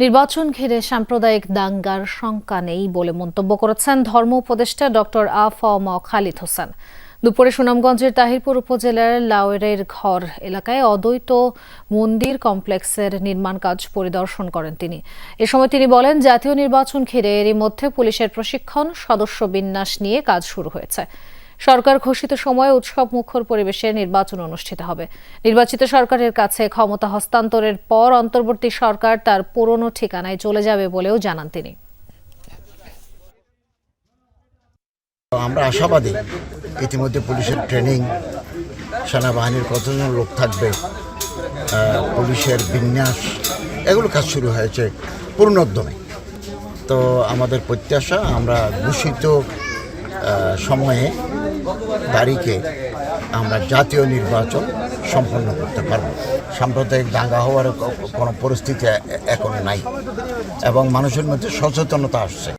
নির্বাচন ঘিরে সাম্প্রদায়িক দাঙ্গার শঙ্কা নেই বলে মন্তব্য করেছেন ধর্ম উপদেষ্টা ডক্টর ম খালিদ হোসেন। দুপুরে সুনামগঞ্জের তাহিরপুর উপজেলার লাওয়েরের ঘর এলাকায় অদ্বৈত মন্দির কমপ্লেক্সের নির্মাণ কাজ পরিদর্শন করেন তিনি। এ সময় তিনি বলেন, জাতীয় নির্বাচন ঘিরে এরই মধ্যে পুলিশের প্রশিক্ষণ, সদস্য বিন্যাস নিয়ে কাজ শুরু হয়েছে। সরকার ঘোষিত সময়ে উৎসব মুখর পরিবেশে নির্বাচন অনুষ্ঠিত হবে। নির্বাচিত সরকারের কাছে ক্ষমতা হস্তান্তরের পর অন্তর্বর্তী সরকার তার পুরনো ঠিকানায় চলে যাবে বলেও জানান তিনি। আমরা আশাবাদী ইতিমধ্যে পুলিশের ট্রেনিং সেনাবাহিনীর কতজন লোক থাকবে পুলিশের বিন্যাস এগুলো কাজ শুরু হয়েছে পূর্ণোদ্যমে। তো আমাদের প্রত্যাশা আমরা আহ, সময়ে তারিখে আমরা জাতীয় নির্বাচন সম্পন্ন করতে পারব। সাম্প্রদায়িক দাঙ্গা হওয়ার কোনো পরিস্থিতি এখন নাই এবং মানুষের মধ্যে সচেতনতা আসছে।